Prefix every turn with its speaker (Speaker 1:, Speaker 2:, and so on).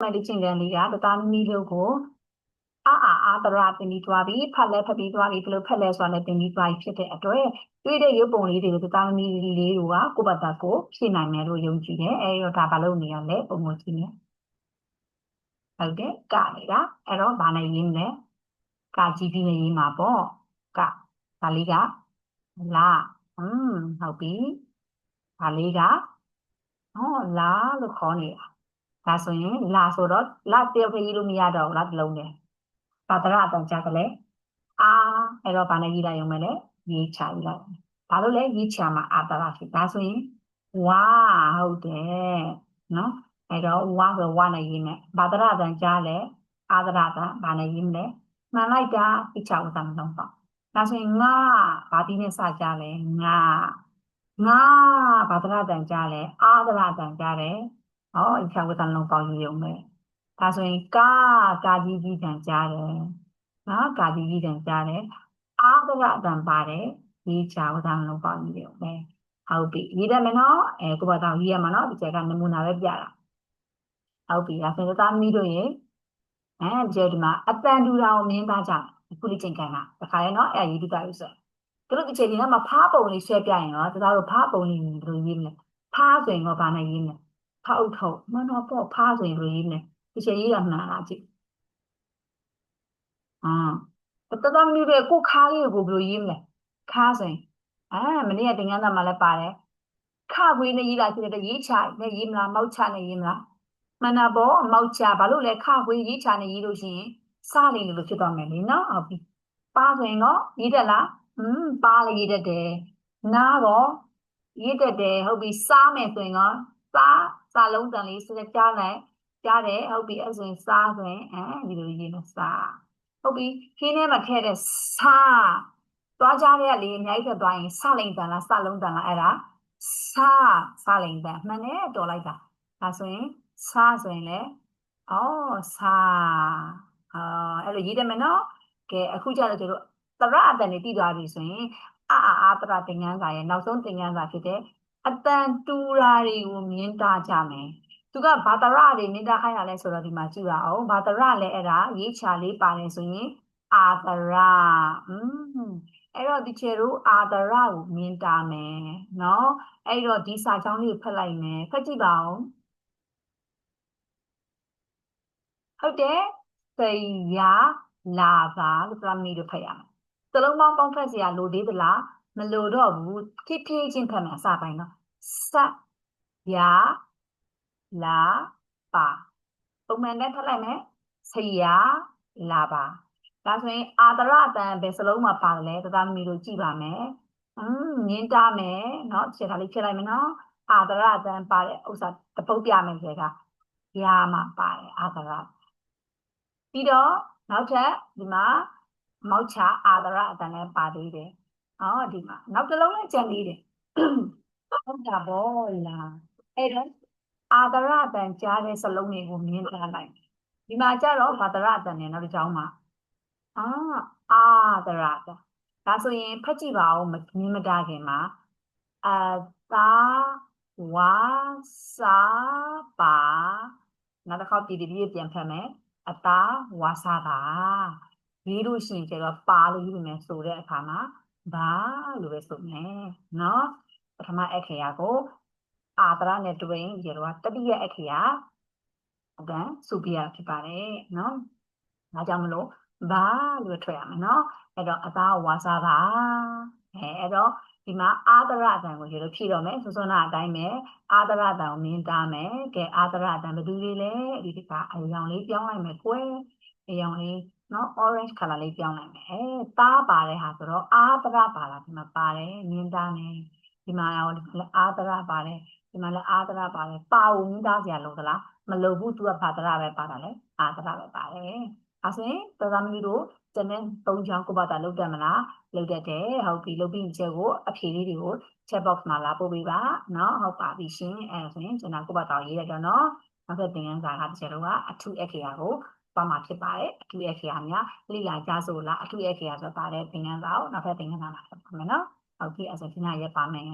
Speaker 1: မလေးချင်းကန်လေးကတသားမီလို့ကိုအာအာအာတရာတင်ပြီးသွားပြီဖတ်လဲဖတ်ပြီးသွားပြီဘယ်လိုဖတ်လဲဆိုတာလည်းတင်ပြီးသွားပြီဖြစ်တဲ့အတွက်တွေ့တဲ့ရုပ်ပုံလေးတွေကိုတသားမီလေးတွေကကိုယ့်ဘာသာကိုဖြည့်နိုင်မယ်လို့ယုံကြည်တယ်အဲဒီတော့ဒါဘာလို့နေရလဲပုံကိုကြည့်နေဟုတ်တယ်ကနေတာအဲ့တော့ဘာနဲ့ရင်းလဲကကြီးပြီးနေရင်းမှာပေါ့ကဒါလေးကလာอืมဟုတ်ပြီဒါလေးကဟောလာလို့ခေါ်နေတာ ဒါဆိုရင်လာဆိုတော့လာတယောက်ခရီးလို့မရတော့ဘူးလားတစ်လုံးနဲ့ဘာတရအတန်ကြကလေးအာအဲ့တော့ဘာနဲ့ရေးလိုက်ရုံပဲလေရေးချရေးလိုက်ဘာလို့လဲရေးချမှာအာတရဖြစ်ဒါဆိုရင်ဝါဟုတ်တယ်နော်အဲ့တော့ဝါဆိုဝါနဲ့ရေးမယ်ဘာတရအတန်ကြားလဲအာတရအတန်ဘာနဲ့ရေးမလဲမှန်လိုက်တာပြချဝတ်တာမလုံးပေါ့ဒါဆိုရင်ငါဘာပြီးနဲ့စကြလဲငါငါဘာတရအတန်ကြားလဲအာတရအတန်ကြားတယ် ဟောအချဝတ္တလုံးပေါင်းရုံပဲဒါဆိုရင်ကာကာကြီးကြီးတန်ကြားတယ်နော်ကာကြီးကြီးတန်ကြားတယ်အာသရအတန်ပါတယ်ဒီချဝတ္တလုံးပေါင်းရုံပဲဟုတ်ပြီရေးတယ်မယ်နော်အဲကိုဘာတောင်ရေးရမှာနော်ဒီကျက်ကနမူနာပဲပြတာဟုတ်ပြီဒါဆိုတော့သားမီးတို့ရေအဲဒီကျဒီမှာအတန်တူတာကိုမြင်သားကြတယ်ခုလေးချိန်ခံတာတခါရဲနော်အဲရေးတူတာလို့ဆိုသူတို့ဒီချိန်ဒီမှာဖားပုံလေးဆွဲပြရင်တော့တို့ဖားပုံလေးဘယ်လိုရေးမလဲဖားဆိုရင်တော့ဘာနဲ့ရေးမလဲ ဖောက်ထုတ်မနော်ပေါ့ဖားဆိုရင်လိုရေးနေဒီချက်ရေးရမှန်လားကြည့်အာတတမီးတဲ့ကိုခါးလေးကိုဘယ်လိုရေးမလဲခါးဆိုရင်အာမနေ့ကတင်ကန်းသားမှာလည်းပါတယ်ခခွေးနဲ့ရေးလာဖြစ်တဲ့ရေးချနဲ့ရေးမလားမောက်ချနဲ့ရေးမလားမနာဘောမောက်ချဘာလို့လဲခခွေးရေးချနဲ့ရေးလို့ရှိရင်စလိန်လို့ဖြစ်သွားမယ်လေနော်ဟုတ်ပြီပါဆိုရင်တော့ရေးတယ်လားอืมပါလည်းရေးတတ်တယ်နားတော့ရေးတတ်တယ်ဟုတ်ပြီစားမယ်ဆိုရင်တော့စား စာလုံးတန်လေးစကြားလိုက်ကြားတယ်ဟုတ်ပြီအဲ့ဆိုရင်စားဆိုရင်အဲဒီလိုရေးလို့စားဟုတ်ပြီခင်းထဲမှာထည့်တဲ့စားသွားကြတဲ့လေအများကြီးထွက်သွားရင်စလိန်တန်လားစလုံးတန်လားအဲ့ဒါစားစလိန်တန်မှန်တယ်တော်လိုက်တာဒါဆိုရင်စားဆိုရင်လေအော်စားအာအဲ့လိုရေးတယ်မယ်နော်ကဲအခုကျတော့တို့တရအတန်နေတည်သွားပြီဆိုရင်အာအာအာတရသင်္ကန်းစာရဲ့နောက်ဆုံးသင်္ကန်းစာဖြစ်တဲ့ အတန်တူရာတွေကိုမြင်တာကြမယ်သူကဘာတရတွေမြင်တာခိုင်းရလဲဆိုတော့ဒီမှာကြည့်ရအောင်ဘာတရလဲအဲ့ဒါရေးချလေးပါတယ်ဆိုရင်အာတရอืมအဲ့တော့ဒီချေတို့အာတရကိုမြင်တာမယ်เนาะအဲ့တော့ဒီစာကြောင်းလေးကိုဖတ်လိုက်မယ်ဖတ်ကြည့်ပါဦးဟုတ်တယ်စေယာလာပါလို့ပြောမိလို့ဖတ်ရမယ်စလုံးပေါင်းပေါင်းဖတ်စရာလိုသေးသလား မလိုတော့ဘူးဖြည်းဖြည်းချင်းဖတ်မယ်အစပိုင်းတော့စယာလာပါပုံမှန်နဲ့ဖတ်လိုက်မယ်ဆရာလာပါဒါဆိုရင်အာတရအတန်ဘယ်စလုံးမှာပါတယ်လဲတသားမီတို့ကြည့်ပါမယ်อืมမြင်တာမယ်เนาะခြေထားလေးဖြည့်လိုက်မယ်เนาะအာတရအတန်ပါတဲ့ဥစ္စာတပုတ်ပြမယ်ခြေကရာမှာပါတယ်အာတရပြီးတော့နောက်ထပ်ဒီမှာမောက်ချအာတရအတန်လည်းပါသေးတယ် ဟောဒီမှာနောက်တစ်လုံးလည်းကြံသေးတယ်ဟုတ်တာဗောလားအဲ့တော့အာဒရတန်ကြားတဲ့စလုံးတွေကိုမြင်ထားလိုက်ဒီမှာကြတော့ဘာဒရတန်နဲ့နောက်တစ်ကြောင်းမှာအာအာဒရတန်ဒါဆိုရင်ဖတ်ကြည့်ပါဦးမြင်မတာခင်မှာအတာဝါစာပါနောက်တစ်ခေါက်တည်တည်ပြန်ဖတ်မယ်အတာဝါစာပါရေးလို့ရှိရင်ကျတော့ပါလို့ရေးမယ်ဆိုတဲ့အခါမှာ ဘာလို့ပဲဆိုမယ်နော်ပထမအခရာကိုအာတရနဲ့တွင်ရေတော့တတိယအခရာအတန်းစုပြရဖြစ်ပါတယ်နော်ဒါကြောင့်မလို့ဘာလို့ထွက်ရမယ်နော်အဲ့တော့အသားဝါစားပါအဲအဲ့တော့ဒီမှာအာတရအတန်ကိုရေလို့ဖြည့်တော့မယ်စွစွနာအတိုင်းပဲအာတရအတန်ကိုမြင်တာမယ်ကဲအာတရအတန်ဘယ်သူလေးလဲဒီကအရောင်လေးပြောင်းလိုက်မယ်ကွယ်အရောင်လေး နော် orange color လေးပြောင်းလိုက်မယ်အဲသားပါတဲ့ဟာဆိုတော့အာသရပါလားဒီမှာပါတယ်မြင်သားနေဒီမှာရောဒီမှာလည်းအာသရပါတယ်ဒီမှာလည်းအာသရပါတယ်ပါဝမြင်သားစရာလို့သလားမလို့ဘူးသူကဘာသရပဲပါတာလေအာသရပဲပါတယ်အဲဆိုရင်တော်သားမီးတို့တနေ့သုံးချောင်းကိုပါတာလုပ်တတ်မလားလုပ်တတ်တယ်ဟုတ်ပြီလုပ်ပြီးချက်ကိုအဖြေလေးတွေကို chat box မှာလာပို့ပေးပါเนาะဟုတ်ပါပြီရှင်အဲဆိုရင်ကျွန်တော်ကိုပါတော့ရေးရတော့เนาะနောက်ထပ်သင်ခန်းစာကတစ်ချက်တော့ကအထူးအခရာကို သွားမှာဖြစ်ပါတယ်အထူးအခရာများလိလာကြဆိုလားအထူးအခရာဆိုပါတယ်သင်ခန်းစာကိုနောက်ထပ်သင်ခန်းစာမှာဆက်ပါမယ်နော်ဟုတ်ပြီအဲ့ဆိုဒီညရက်ပါမယ်